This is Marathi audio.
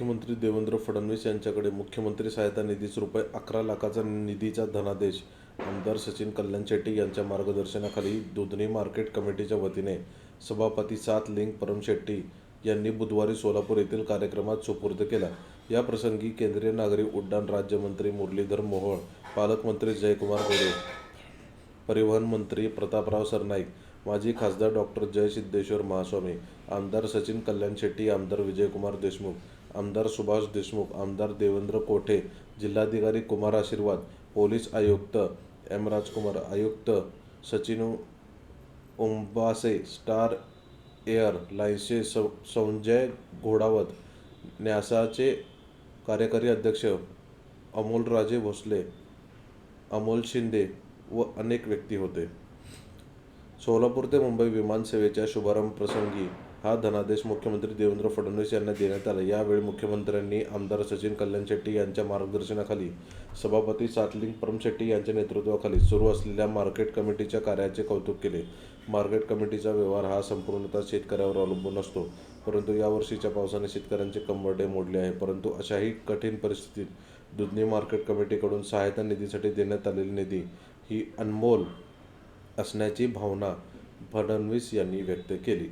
मुख्यमंत्री देवेंद्र फडणवीस यांच्याकडे मुख्यमंत्री सहायता निधीस रुपये अकरा लाखाचा निधीचा धनादेश. आमदार सचिन कल्याण शेट्टी यांच्या मार्गदर्शनाखाली दुधनी मार्केट कमिटीच्या वतीने सभापती सात लिंग परम शेट्टी यांनी बुधवारी सोलापूर येथील कार्यक्रमात सुपूर्द केला. या प्रसंगी केंद्रीय नागरी उड्डाण राज्यमंत्री मुरलीधर मोहोळ पालकमंत्री जयकुमार गोरे परिवहन मंत्री प्रतापराव सरनाईक माजी खासदार डॉक्टर जय सिद्धेश्वर महास्वामी आमदार सचिन कल्याण शेट्टी आमदार विजयकुमार देशमुख आमदार सुभाष देशमुख आमदार देवेंद्र कोठे जिल्हाधिकारी कुमार आशीर्वाद पोलीस आयुक्त एम राजकुमार आयुक्त सचिन उंबासे स्टार एअर लाईन्सचे सौ संजय घोडावत न्यासाचे कार्यकारी अध्यक्ष अमोलराजे भोसले अमोल शिंदे व अनेक व्यक्ती होते. सोलापूर ते मुंबई विमानसेवेच्या शुभारंभ प्रसंगी हा धनादेश मुख्यमंत्री देवेंद्र फडणवीस यांना देण्यात आला. यावेळी मुख्यमंत्र्यांनी आमदार सचिन कल्याण शेट्टी यांच्या मार्गदर्शनाखाली सभापती सातलिंग परमशेट्टी यांच्या नेतृत्वाखाली सुरू असलेल्या मार्केट कमिटीच्या कार्याचे कौतुक केले. मार्केट कमिटीचा व्यवहार हा संपूर्णतः शेतकऱ्यावर अवलंबून असतो परंतु यावर्षीच्या पावसाने शेतकऱ्यांचे कंबरडे मोडले आहे. परंतु अशाही कठीण परिस्थितीत दुधनी मार्केट कमिटीकडून सहायता निधीसाठी देण्यात आलेली निधी ही अनमोल असण्याची भावना फडणवीस यांनी व्यक्त केली.